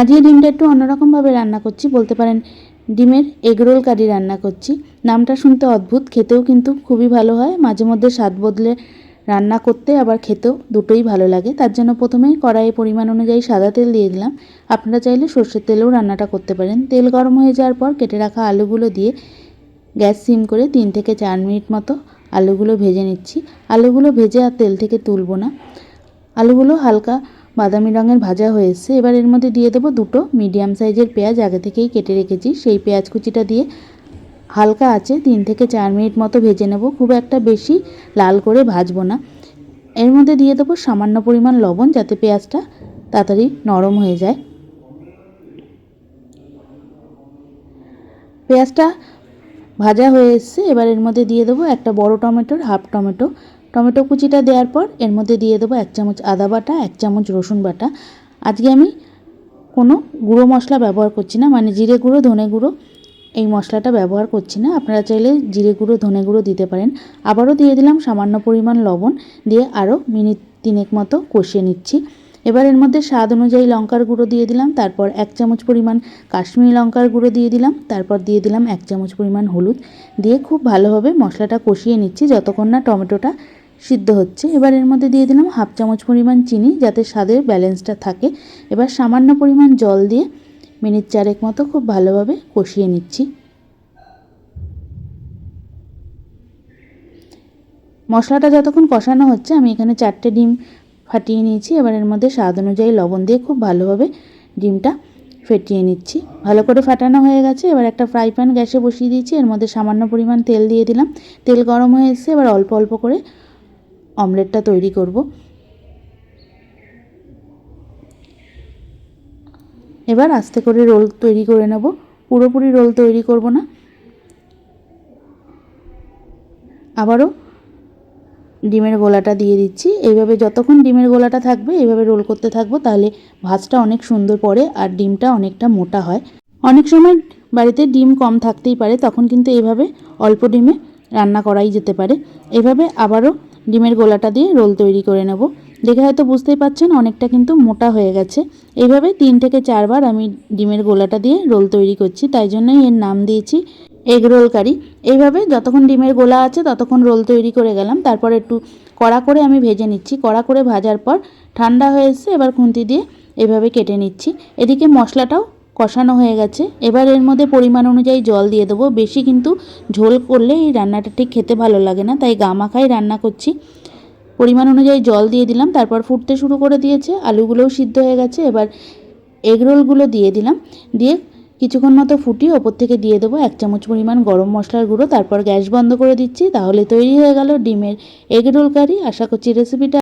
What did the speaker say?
আজকে ডিমটা একটু অন্যরকমভাবে রান্না করছি, বলতে পারেন ডিমের এগরোল কারি রান্না করছি। নামটা শুনতে অদ্ভুত, খেতেও কিন্তু খুবই ভালো হয়। মাঝে মধ্যে স্বাদ বদলে রান্না করতে আবার খেতেও দুটোই ভালো লাগে। তার জন্য প্রথমেই কড়াইয়ে পরিমাণ অনুযায়ী সাদা তেল দিয়ে দিলাম। আপনারা চাইলে সর্ষের তেলেও রান্নাটা করতে পারেন। তেল গরম হয়ে যাওয়ার পর কেটে রাখা আলুগুলো দিয়ে গ্যাস সিম করে তিন থেকে চার মিনিট মতো আলুগুলো ভেজে নিচ্ছি। আলুগুলো ভেজে আর তেল থেকে তুলব না। আলুগুলো হালকা বাদামি রঙের ভাজা হয়ে এসছে। এবার এর মধ্যে দিয়ে দেবো দুটো মিডিয়াম সাইজের পেঁয়াজ। আগে থেকেই কেটে রেখেছি। সেই পেঁয়াজ কুচিটা দিয়ে হালকা আছে তিন থেকে চার মিনিট মতো ভেজে নেব। খুব একটা বেশি লাল করে ভাজবো না। এর মধ্যে দিয়ে দেবো সামান্য পরিমাণ লবণ যাতে পেঁয়াজটা তাড়াতাড়ি নরম হয়ে যায়। পেঁয়াজটা ভাজা হয়ে এসছে। এবার এর মধ্যে দিয়ে দেবো একটা বড় টমেটোর হাফ টমেটো। টমেটো কুচিটা দেওয়ার পর এর মধ্যে দিয়ে দেবো এক চামচ আদা বাটা, এক চামচ রসুন বাটা। আজকে আমি কোনো গুঁড়ো মশলা ব্যবহার করছি না মানে জিরে গুঁড়ো, ধনে গুঁড়ো এই মশলাটা ব্যবহার করছি না। আপনারা চাইলে জিরে গুঁড়ো, ধনে গুঁড়ো দিতে পারেন। আবারও দিয়ে দিলাম সামান্য পরিমাণ লবণ দিয়ে আরও মিনিট তিনেক মতো কষিয়ে নিচ্ছি। এবার এর মধ্যে স্বাদ অনুযায়ী লঙ্কার গুঁড়ো দিয়ে দিলাম, তারপর এক চামচ পরিমাণ কাশ্মীরি লঙ্কার গুঁড়ো দিয়ে দিলাম, তারপর দিয়ে দিলাম এক চামচ পরিমাণ হলুদ। দিয়ে খুব ভালোভাবে মশলাটা কষিয়ে নিচ্ছি, যতক্ষণ না টমেটোটা সিদ্ধ হচ্ছে। এবার এর মধ্যে দিয়ে দিলাম হাফ চামচ পরিমাণ চিনি যাতে স্বাদের ব্যালেন্সটা থাকে। এবার সামান্য পরিমাণ জল দিয়ে মিনিট চারেক মতো খুব ভালোভাবে কষিয়ে নিচ্ছি। মশলাটা যতক্ষণ কষানো হচ্ছে, আমি এখানে চারটে ডিম ফাটিয়ে নিয়েছি। এবার এর মধ্যে স্বাদ অনুযায়ী লবণ দিয়ে খুব ভালোভাবে ডিমটা ফেটিয়ে নিচ্ছি। ভালো করে ফাটানো হয়ে গেছে। এবার একটা ফ্রাই প্যান গ্যাসে বসিয়ে দিয়েছি। এর মধ্যে সামান্য পরিমাণ তেল দিয়ে দিলাম। তেল গরম হয়ে এসছে। এবার অল্প অল্প করে অমলেটটা তৈরি করব। এবার আস্তে করে রোল তৈরি করে নেব। পুরোপুরি রোল তৈরি করব না। আবারও ডিমের গোলাটা দিয়ে দিচ্ছি। এইভাবে যতক্ষণ ডিমের গোলাটা থাকবে, এইভাবে রোল করতে থাকব, তাহলে ভাজটা অনেক সুন্দর পড়ে আর ডিমটা অনেকটা মোটা হয়। অনেক সময় বাড়িতে ডিম কম থাকতেই পারে, তখন কিন্তু এইভাবে অল্প ডিমে রান্না করাই যেতে পারে। এভাবে আবারও ডিমের গোলাটা দিয়ে রোল তৈরি করে নেব। দেখে হয়তো বুঝতেই পাচ্ছেন অনেকটা কিন্তু মোটা হয়ে গেছে। এইভাবে তিন থেকে চারবার আমি ডিমের গোলাটা দিয়ে রোল তৈরি করছি, তাই জন্যই এর নাম দিয়েছি এগ রোল কারি। এইভাবে যতক্ষণ ডিমের গোলা আছে ততক্ষণ রোল তৈরি করে গেলাম। তারপর একটু কড়া করে আমি ভেজে নিচ্ছি। কড়া করে ভাজার পর ঠান্ডা হয়ে এসছে, এবার খুন্তি দিয়ে এভাবে কেটে নিচ্ছি। এদিকে মশলাটাও কষানো হয়ে গেছে। এবার এর মধ্যে পরিমাণ অনুযায়ী জল দিয়ে দেবো। বেশি কিন্তু ঝোল করলে এই রান্নাটা ঠিক খেতে ভালো লাগে না, তাই গামাখাই রান্না করছি। পরিমাণ অনুযায়ী জল দিয়ে দিলাম, তারপর ফুটতে শুরু করে দিয়েছে। আলুগুলোও সিদ্ধ হয়ে গেছে, এবার এগরোলগুলো দিয়ে দিলাম। দিয়ে কিছুক্ষণ মতো ফুটিয়ে ওপর থেকে দিয়ে দেবো এক চামচ পরিমাণ গরম মশলার গুঁড়ো। তারপর গ্যাস বন্ধ করে দিচ্ছি, তাহলে তৈরি হয়ে গেল ডিমের এগরোল কারি। আশা করছি রেসিপিটা